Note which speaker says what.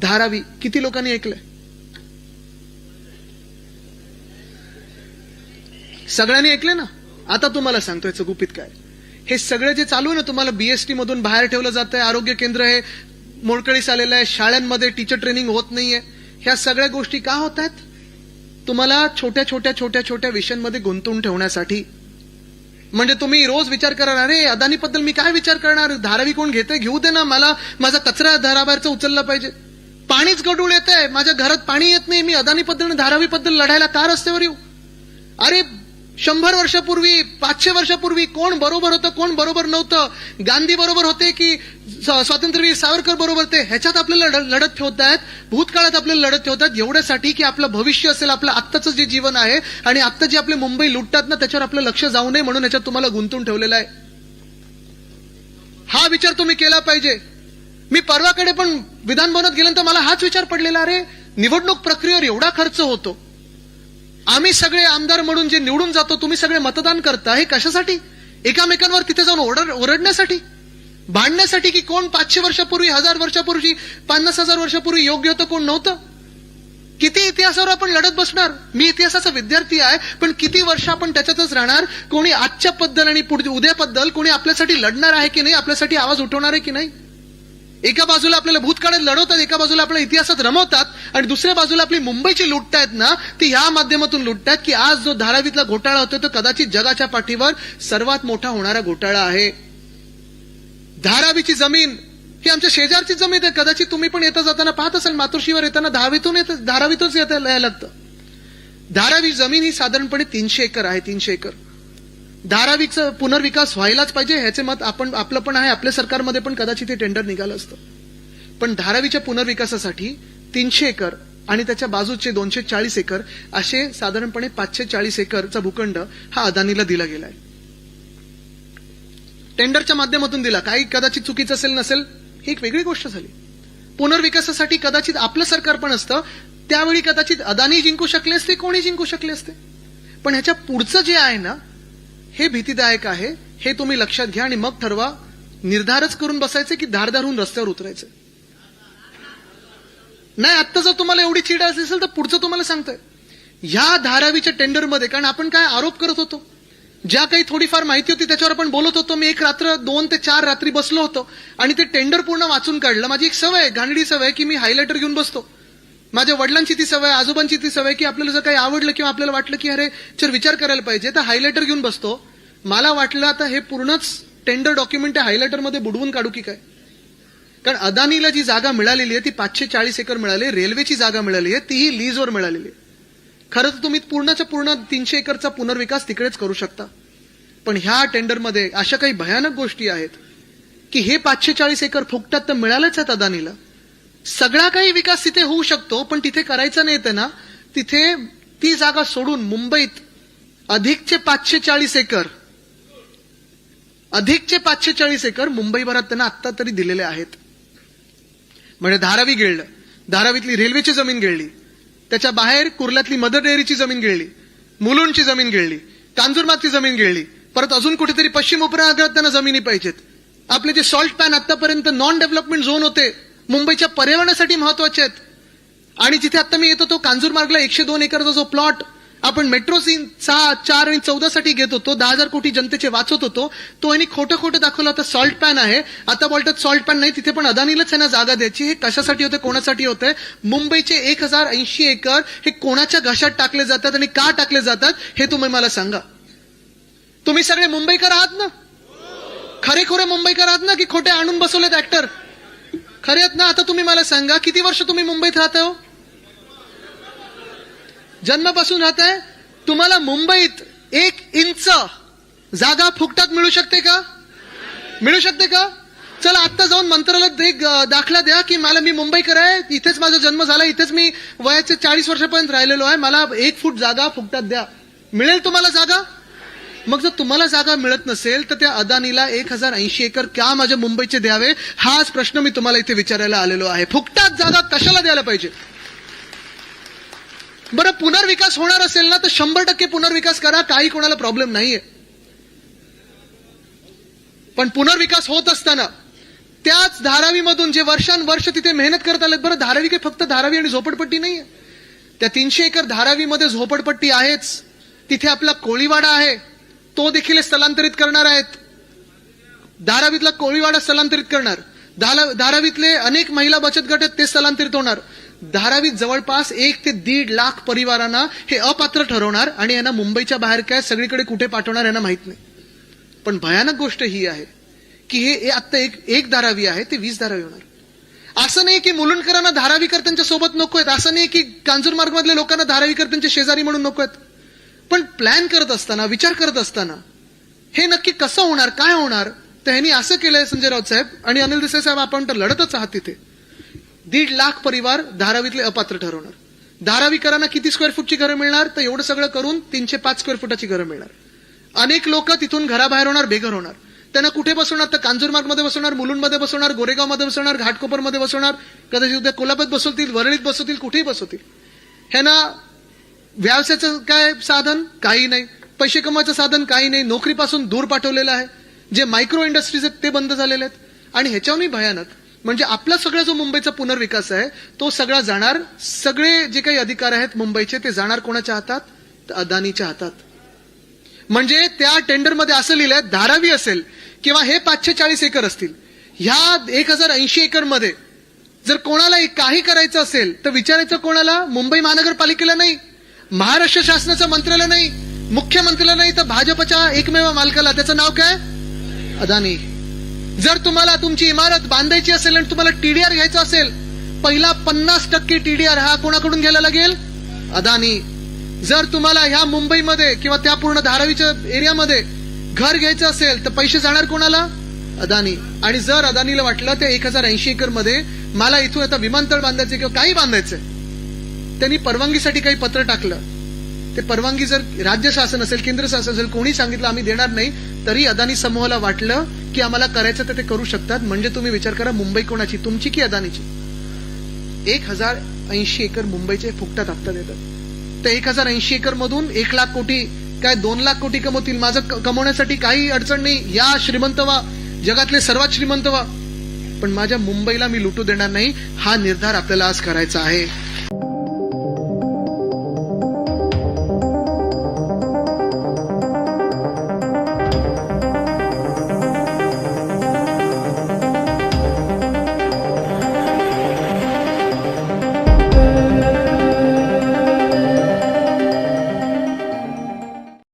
Speaker 1: धारावी. किती लोकांनी ऐकलंय? सगळ्यांनी ऐकले ना? आता तुम्हाला सांगतो याचं गुपित काय. हे सगळं जे चालू आहे ना तुम्हाला बीएसटी मधून बाहेर ठेवलं जात आहे आरोग्य केंद्र हे मोडकळीस आलेलं आहे. शाळांमध्ये टीचर ट्रेनिंग होत नाहीये. ह्या सगळ्या गोष्टी का होत आहेत? तुम्हाला छोट्या छोट्या छोट्या छोट्या विषयांमध्ये गुंतवून ठेवण्यासाठी. म्हणजे तुम्ही रोज विचार करणार अरे अदानीबद्दल मी काय विचार करणार? धारावी कोण घेते घेऊ दे ना मला माझा कचरा धाराबाहेरचा उचलला पाहिजे. पाणीच गडूळ येत आहे. माझ्या घरात पाणी येत नाही. मी अदानीबद्दल धारावी धारावीबद्दल लढायला का रस्त्यावर येऊ. अरे शंभर वर्षापूर्वी पाचशे वर्षापूर्वी कोण बरोबर होतं कोण बरोबर नव्हतं? गांधी बरोबर होते की स्वातंत्र्यवीर सावरकर बरोबर ते ह्याच्यात आपल्याला लढत ठेवत आहेत. भूतकाळात आपल्याला लढत ठेवतात एवढ्यासाठी की आपलं भविष्य असेल आपलं आत्ताचं जे जीवन आहे आणि आत्ता जे आपले मुंबई लुटतात ना त्याच्यावर आपलं लक्ष जाऊ नये म्हणून ह्याच्यात तुम्हाला गुंतून ठेवलेलं आहे. हा विचार तुम्ही केला पाहिजे. मी परवाकडे पण विधान भवनात गेल्यानंतर मला हाच विचार पडलेला अरे निवडणूक प्रक्रियेवर एवढा खर्च होतो. आम्ही सगळे आमदार म्हणून जे निवडून जातो तुम्ही सगळे मतदान करता हे कशासाठी? एकामेकांवर तिथे जाऊन ओरड ओरडण्यासाठी? भांडण्यासाठी की कोण पाचशे वर्षापूर्वी हजार वर्षापूर्वी पन्नास हजार वर्षापूर्वी योग्य होतं कोण नव्हतं? किती इतिहासावर आपण लढत बसणार? मी इतिहासाचा विद्यार्थी आहे पण किती वर्ष आपण त्याच्यातच राहणार? कोणी आजच्या बद्दल आणि पुढे उद्याबद्दल कोणी आपल्यासाठी लढणार आहे की नाही? आपल्यासाठी आवाज उठवणार आहे की नाही? एका बाजूला आपल्याला भूतकाळात लढवतात एका बाजूला आपल्या इतिहासात रमवतात आणि दुसऱ्या बाजूला आपली मुंबईची लुटतायत ना ती ह्या माध्यमातून लुटतायत की आज जो धारावीतला घोटाळा होतो तो कदाचित जगाच्या पाठीवर सर्वात मोठा होणारा घोटाळा आहे. धारावीची जमीन ही आमच्या शेजारची जमीन आहे. कदाचित तुम्ही पण येता जाताना पाहत असाल मातोश्रीवर येताना धारावीतून येत धारावीतूनच येता लागतं. धारावी जमीन ही साधारणपणे तीनशे एकर आहे तीनशे एकर. धारावीचं पुनर्विकास व्हायलाच पाहिजे ह्याचे मत आपण आपलं पण आहे आपल्या सरकारमध्ये पण कदाचित हे टेंडर निघालं असतं. पण धारावीच्या पुनर्विकासासाठी तीनशे एकर आणि त्याच्या बाजूचे दोनशे चाळीस एकर असे साधारणपणे पाचशे चाळीस एकरचा भूखंड हा अदानीला दिला गेलाय टेंडरच्या माध्यमातून दिला. काही कदाचित चुकीचं असेल नसेल ही एक वेगळी गोष्ट झाली. पुनर्विकासासाठी कदाचित आपलं सरकार पण असतं त्यावेळी कदाचित अदानी जिंकू शकले असते कोणी जिंकू शकले असते. पण ह्याच्या पुढचं जे आहे ना हे भीतीदायक आहे हे तुम्ही लक्षात घ्या आणि मग ठरवा निर्धारच करून बसायचे की धारधारून रस्त्यावर उतरायचं. नाही आत्ता जर तुम्हाला एवढी चीड असेल तर पुढचं तुम्हाला सांगतोय. ह्या धारावीच्या टेंडरमध्ये कारण आपण काय आरोप करत होतो ज्या काही थोडीफार माहिती होती त्याच्यावर आपण बोलत होतो मी एक रात्र दोन ते चार रात्री बसलो होतो आणि ते टेंडर पूर्ण वाचून काढलं. माझी एक सवय आहे, घाणडी सवय की मी हायलायटर घेऊन बसतो. माझ्या वडिलांची ती सवय आजोबांची ती सवय की आपल्याला जर काही आवडलं किंवा आपल्याला वाटलं की अरे चल विचार करायला पाहिजे तर हायलायटर घेऊन बसतो. मला वाटलं आता हे पूर्णच टेंडर डॉक्युमेंट हायलायटरमध्ये बुडवून काढू की काय? कारण अदानीला जी जागा मिळालेली आहे ती पाचशे चाळीस एकर मिळाली रेल्वेची जागा मिळाली आहे तीही लीजवर मिळालेली आहे. खरं तर तुम्ही पूर्णच्या पूर्ण तीनशे एकरचा पुनर्विकास तिकडेच करू शकता. पण ह्या टेंडरमध्ये अशा काही भयानक गोष्टी आहेत की हे पाचशे चाळीस एकर फुकटात तर मिळालंच आहेत अदानीला. सगळा काही विकास तिथे होऊ शकतो पण तिथे करायचा नाही येते ना. तिथे ती जागा सोडून मुंबईत अधिकचे पाचशे चाळीस एकर अधिकचे पाचशे चाळीस एकर मुंबईभरात त्यांना आत्ता तरी दिलेले आहेत. म्हणजे धारावी गिळलं धारावीतली रेल्वेची जमीन गिळली त्याच्या बाहेर कुर्ल्यातली मदर डेअरीची जमीन गिळली मुलुंडची जमीन गिळली कांजूरमातची जमीन गिळली परत अजून कुठेतरी पश्चिम उपनगरात त्यांना जमिनी पाहिजेत. आपले जे सॉल्ट पॅन आतापर्यंत नॉन डेव्हलपमेंट झोन होते मुंबईच्या पर्यावरणासाठी महत्त्वाचे आहेत. आणि जिथे आता मी येतो तो कांजूर मार्गला एकशे दोन एकरचा जो प्लॉट आपण मेट्रो सीन सहा चार आणि चौदा साठी घेत होतो दहा हजार कोटी जनतेचे वाचत होतो तो यांनी खोटं खोटं दाखवलं. आता सॉल्ट पॅन आहे. आता बोलतात सॉल्ट पॅन नाही तिथे पण अदानीलाच यांना जागा द्यायची. हे कशासाठी होते कोणासाठी होते मुंबईचे एक हजार ऐंशी एकर हे कोणाच्या घशात टाकले जातात आणि का टाकले जातात हे तुम्ही मला सांगा. तुम्ही सगळे मुंबईकर आहात ना? खरे खोरे मुंबईकर आहात ना की खोटे आणून बसवलेत ऍक्टर खरेत आहेत ना आता तुम्ही मला सांगा किती वर्ष तुम्ही मुंबईत राहता हो? जन्मापासून राहताय तुम्हाला मुंबईत एक इंच जागा फुकटात मिळू शकते का? मिळू शकते का? चला आत्ता जाऊन मंत्रालयात एक दाखला द्या की मला मी मुंबईकर आहे इथेच माझा जन्म झाला इथेच मी वयाचे चाळीस वर्षापर्यंत राहिलेलो आहे मला एक फूट जागा फुकटात द्या. मिळेल तुम्हाला जागा? मग जर तुम्हाला जागा मिळत नसेल तर त्या अदानीला एक हजार ऐंशी एकर का माझ्या मुंबईचे द्यावे? हाच प्रश्न मी तुम्हाला इथे विचारायला आलेलो आहे. फुकटात जागा कशाला द्यायला पाहिजे? बरं पुनर्विकास होणार असेल ना तर शंभर टक्के पुनर्विकास करा. काही कोणाला प्रॉब्लेम नाहीये. पण पुनर्विकास होत असताना त्याच धारावीमधून जे वर्षानुवर्ष तिथे मेहनत करत आलेत बरं धारावी काही फक्त धारावी आणि झोपडपट्टी नाहीये? त्या तीनशे एकर धारावीमध्ये झोपडपट्टी आहेच. तिथे आपला कोळीवाडा आहे. तो देखील स्थलांतरित करणार आहेत. धारावीतला कोळीवाडा स्थलांतरित करणार. धारावीतले अनेक महिला बचत गट आहेत ते स्थलांतरित होणार. धारावीत जवळपास एक ते दीड लाख परिवारांना हे अपात्र ठरवणार आणि यांना मुंबईच्या बाहेर काय सगळीकडे कुठे पाठवणार यांना माहीत नाही. पण भयानक गोष्ट ही आहे की हे हे आत्ता एक एक धारावी आहे ते वीस धारावी होणार. असं नाही की मुलुंडकरांना धारावीकर त्यांच्यासोबत नको आहेत असं नाही की कांजूरमार्ग मधल्या लोकांना धारावीकर त्यांचे शेजारी म्हणून नको आहेत पण प्लॅन करत असताना विचार करत असताना हे नक्की कसं होणार काय होणार? तर ह्यांनी असं केलंय संजय राऊत साहेब आणि अनिल देसाई साहेब आपण तर लढतच आहात तिथे. दीड लाख परिवार धारावीतले अपात्र ठरवणार. धारावीकरांना किती स्क्वेअर फूटची घरं मिळणार? तर एवढं सगळं करून तीनशे पाच स्क्वेअर फुटाची घरं मिळणार. अनेक लोक तिथून घराबाहेर होणार बेघर होणार. त्यांना कुठे बसवणार? तर कांजूरमार्गमध्ये बसवणार मुलुंडमध्ये बसवणार गोरेगावमध्ये बसवणार घाटकोपरमध्ये बसवणार कदाचित उद्या कोल्हापूरात बसवतील वरळीत बसवतील कुठेही बसवतील. ह्यांना व्यवसायाचं काय साधन? काही नाही. पैसे कमवायचं साधन काही नाही. नोकरीपासून दूर पाठवलेलं आहे. जे मायक्रो इंडस्ट्रीज आहेत ते बंद झालेले आहेत. आणि ह्याच्याहूनही भयानक म्हणजे आपला सगळा जो मुंबईचा पुनर्विकास आहे तो सगळा जाणार सगळे जे काही अधिकार आहेत मुंबईचे ते जाणार कोणाच्या हातात? तर अदानीच्या हातात. म्हणजे त्या टेंडरमध्ये असं लिहिलंय धारावी असेल किंवा हे पाचशे चाळीस एकर असतील. ह्या एक हजार ऐंशी एकरमध्ये जर कोणाला काही करायचं असेल तर विचारायचं कोणाला? मुंबई महानगरपालिकेला नाही. महाराष्ट्र शासनाचं मंत्रालय नाही मुख्यमंत्र्याला नाही तर भाजपच्या एकमेव मालकाला. त्याचं नाव काय? अदानी. जर तुम्हाला तुमची इमारत बांधायची असेल आणि तुम्हाला टीडीआर घ्यायचा असेल पहिला पन्नास टक्के टीडीआर हा कोणाकडून घ्यायला लागेल? अदानी. जर तुम्हाला ह्या मुंबईमध्ये किंवा त्या पूर्ण धारावीच्या एरियामध्ये घर घ्यायचं असेल तर पैसे जाणार कोणाला? अदानी. आणि जर अदानीला वाटलं ते एक हजार ऐंशी एकरमध्ये मला इथून आता विमानतळ बांधायचं किंवा काही बांधायचंय त्यांनी परवानगीसाठी काही पत्र टाकलं. ते परवानगी जर राज्य शासन असेल केंद्र शासन असेल कोणी सांगितलं आम्ही देणार नाही तरी अदानी समूहाला वाटलं की आम्हाला करायचं तर ते करू शकतात. म्हणजे तुम्ही विचार करा मुंबई कोणाची? तुमची की अदानीची? एक हजार ऐंशी एकर मुंबईचे फुकटात हप्ता देतात. त्या एक हजार ऐंशी एकर मधून एक लाख कोटी काय दोन लाख कोटी कमवतील? माझं कमवण्यासाठी काही अडचण नाही. या श्रीमंत वा जगातले सर्वात श्रीमंत वा पण माझ्या मुंबईला मी लुटू देणार नाही. हा निर्धार आपल्याला आज करायचा आहे.